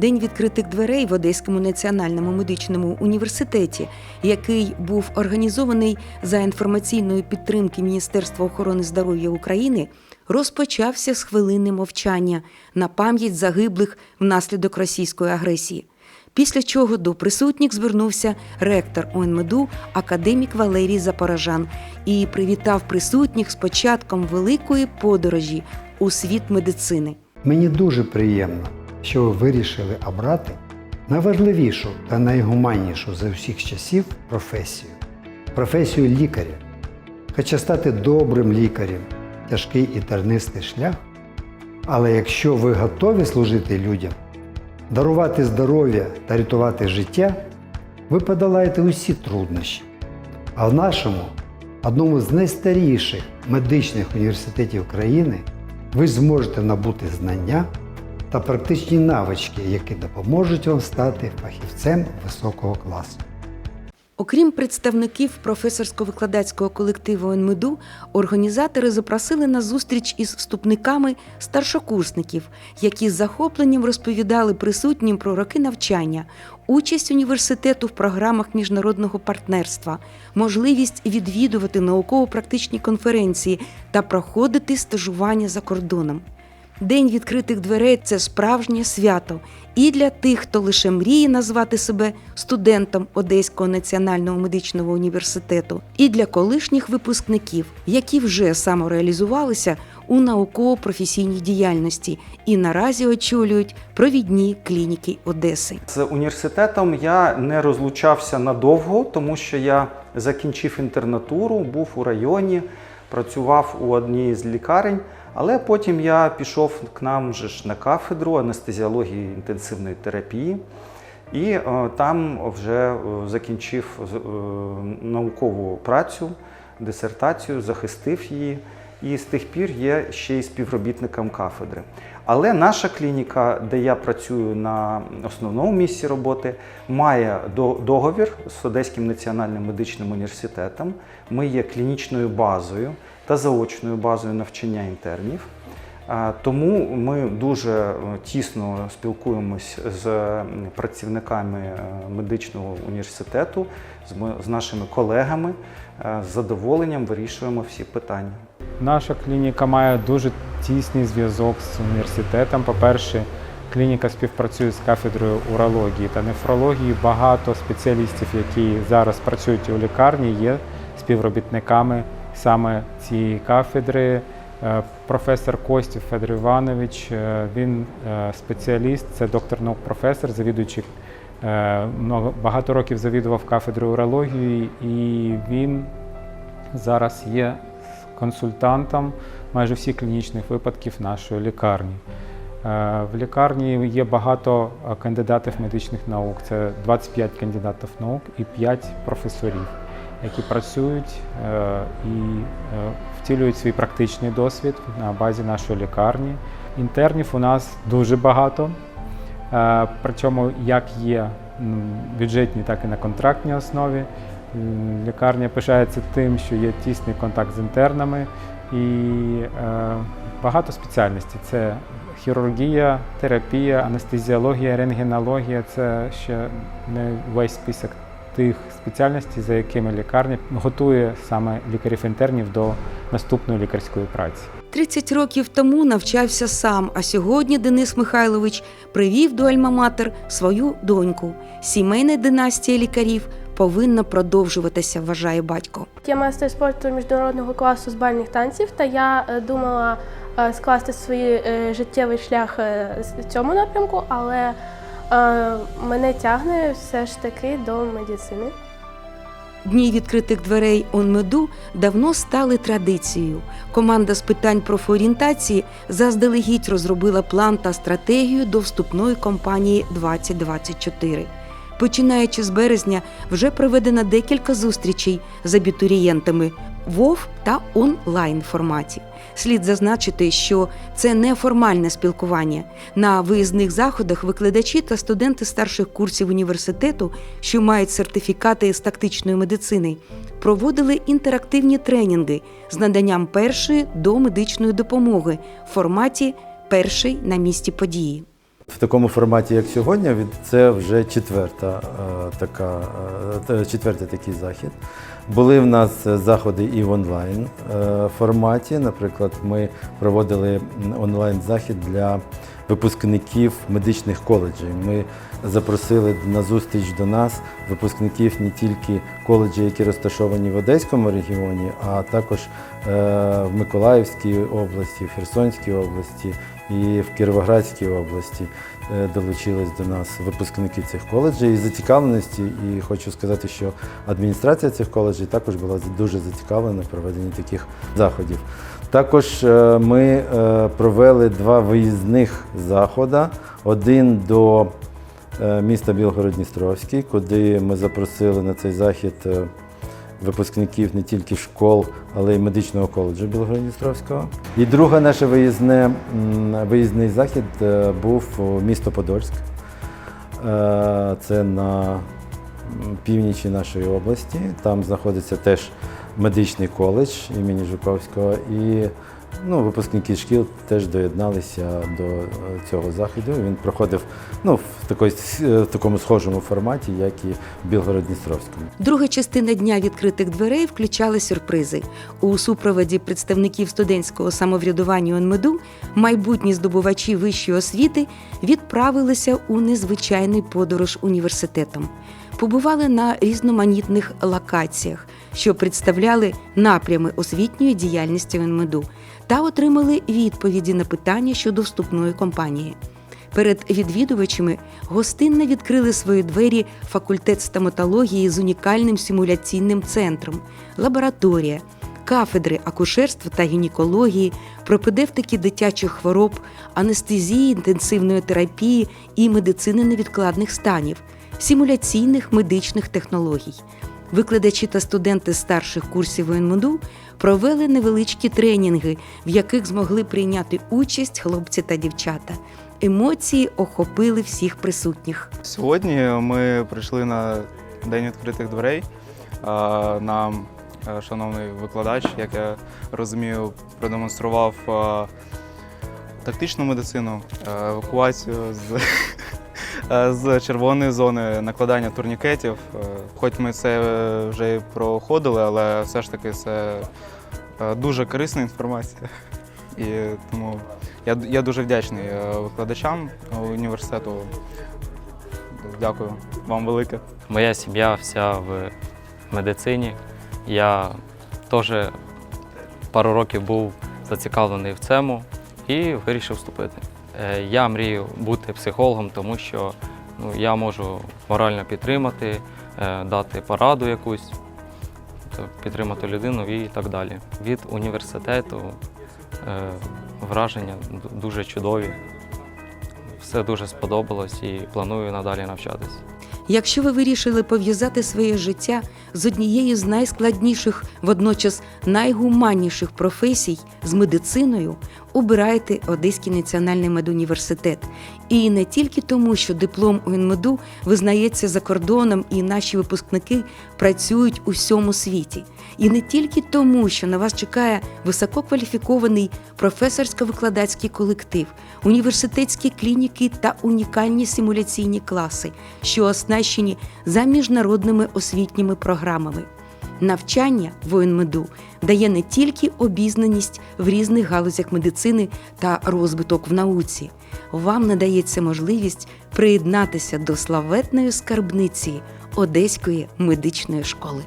День відкритих дверей в Одеському національному медичному університеті, який був організований за інформаційної підтримки Міністерства охорони здоров'я України, розпочався з хвилини мовчання на пам'ять загиблих внаслідок російської агресії. Після чого до присутніх звернувся ректор ОНМДУ академік Валерій Запорожан і привітав присутніх з початком великої подорожі у світ медицини. Мені дуже приємно, що ви вирішили обрати найважливішу та найгуманнішу за всіх часів професію професію лікаря. Хоча стати добрим лікарем тяжкий і тернистий шлях. Але якщо ви готові служити людям, дарувати здоров'я та рятувати життя, ви подолаєте усі труднощі. А в нашому, одному з найстаріших медичних університетів країни, ви зможете набути знання та практичні навички, які допоможуть вам стати фахівцем високого класу. Окрім представників професорсько-викладацького колективу ОНМДУ, організатори запросили на зустріч із вступниками старшокурсників, які з захопленням розповідали присутнім про роки навчання, участь університету в програмах міжнародного партнерства, можливість відвідувати науково-практичні конференції та проходити стажування за кордоном. День відкритих дверей це справжнє свято. І для тих, хто лише мріє назвати себе студентом Одеського національного медичного університету, і для колишніх випускників, які вже самореалізувалися у науково-професійній діяльності і наразі очолюють провідні клініки Одеси. З університетом я не розлучався надовго, тому що я закінчив інтернатуру, був у районі, працював у одній з лікарень, але потім я пішов к нам же ж на кафедру анестезіології інтенсивної терапії. І е, там вже е, закінчив е, наукову працю, дисертацію, захистив її. І з тих пір є ще й співробітником кафедри. Але наша клініка, де я працюю на основному місці роботи, має договір з Одеським національним медичним університетом. Ми є клінічною базою та заочною базою навчання інтернів. Тому ми дуже е, тісно спілкуємось з працівниками е, медичного університету, з нашими колегами. Е, З задоволенням вирішуємо всі питання. Наша клініка має дуже тісний зв'язок з університетом. По-перше, клініка співпрацює з кафедрою урології та нефрології. Багато спеціалістів, які зараз працюють у лікарні, є співробітниками саме цієї кафедри. Е, Професор Костів Федор Іванович, е, він е, спеціаліст, це доктор наук професор, завідуючий багато років завідував кафедрою урології, і він зараз є консультантом майже всіх клінічних випадків нашої лікарні. В лікарні є багато кандидатів медичних наук. Це 25 кандидатів наук і 5 професорів, які працюють е, і е, втілюють свій практичний досвід на базі нашої лікарні. Інтернів у нас дуже багато. Е, Причому як є бюджетні, так і на контрактній основі. Лікарня пишається тим, що є тісний контакт з інтернами і багато спеціальностей. Це хірургія, терапія, анестезіологія, рентгенологія. Це ще не весь список тих спеціальностей, за якими лікарня готує саме лікарів-інтернів до наступної лікарської праці. 30 років тому навчався сам, а сьогодні Денис Михайлович привів до Альма-Матер свою доньку. Сімейна династія лікарів повинна продовжуватися, вважає батько. Я майстер спорту міжнародного класу з бальних танців, та я е, думала е, скласти свій е, життєвий шлях з- в цьому напрямку, але мене тягне все ж таки до медицини. Дні відкритих дверей ОНМЕДУ давно стали традицією. Команда з питань профорієнтації заздалегідь розробила план та стратегію до вступної кампанії 2024. Починаючи з березня, вже проведено декілька зустрічей з абітурієнтами в ОФ та онлайн форматі. Слід зазначити, що це неформальне спілкування. На виїзних заходах викладачі та студенти старших курсів університету, що мають сертифікати з тактичної медицини, проводили інтерактивні тренінги з наданням першої до медичної допомоги в форматі перший на місці події. В такому форматі, як сьогодні, це вже четверта е, така, е, четвертий такий захід. Були в нас е, заходи і в онлайн е, форматі. Наприклад, ми проводили онлайн-захід для випускників медичних коледжів. Ми запросили на зустріч до нас випускників не тільки коледжів, які розташовані в Одеському регіоні, а також е, в Миколаївській області, в Херсонській області і в Кіровоградській області е, долучились до нас випускники цих коледжів і зацікавленості. І хочу сказати, що адміністрація цих коледжів також була дуже зацікавлена в проведенні таких заходів. Також е, ми е, провели два виїзних заходи. Один до міста Білгород-Дністровський, куди ми запросили на цей захід випускників не тільки школ, але й медичного коледжу Білгород-Дністровського. І друге наше виїзне, виїзний захід е, був у місто Подольськ. Е, Це на північі нашої області. Там знаходиться теж медичний коледж імені Жуковського. І ну, випускники шкіл теж доєдналися до е, цього заходу. Він проходив ну, в, такої, в такому схожому форматі, як і в Білгород-Дністровському. Друга частина дня відкритих дверей включала сюрпризи. У супроводі представників студентського самоврядування УНМЕДУ майбутні здобувачі вищої освіти відправилися у незвичайний подорож університетом. Побували на різноманітних локаціях, що представляли напрями освітньої діяльності УНМЕДУ, та отримали відповіді на питання щодо вступної кампанії. Перед відвідувачами гостинно відкрили свої двері факультет стоматології з унікальним симуляційним центром, лабораторія, кафедри акушерства та гінекології, пропедевтики дитячих хвороб, анестезії, інтенсивної терапії і медицини невідкладних станів, симуляційних медичних технологій. Викладачі та студенти старших курсів УНМДУ провели невеличкі тренінги, в яких змогли прийняти участь хлопці та дівчата. Емоції охопили всіх присутніх. Сьогодні ми прийшли на день відкритих дверей. Нам е, шановний викладач, як я розумію, продемонстрував тактичну медицину, е, евакуацію з, з червоної зони, накладання турнікетів. Е, Хоч ми це е, вже і проходили, але все ж таки це е, дуже корисна інформація. І тому я, я дуже вдячний е, викладачам університету. Дякую вам велике. Моя сім'я вся в медицині. Я теж пару років був зацікавлений в цьому і вирішив вступити. Е, Я мрію бути психологом, тому що ну, я можу морально підтримати, е, дати пораду якусь, підтримати людину і так далі. Від університету е, враження дуже чудові. Все дуже сподобалось і планую надалі навчатись. Якщо ви вирішили пов'язати своє життя з однією з найскладніших, водночас найгуманніших професій з медициною, обирайте Одеський національний медуніверситет. І не тільки тому, що диплом УНМЕДу визнається за кордоном і наші випускники працюють у всьому світі. І не тільки тому, що на вас чекає висококваліфікований професорсько-викладацький колектив, університетські клініки та унікальні симуляційні класи, що оснащені за міжнародними освітніми програмами. Навчання воєнмеду дає не тільки обізнаність в різних галузях медицини та розвиток в науці. Вам надається можливість приєднатися до славетної скарбниці Одеської медичної школи.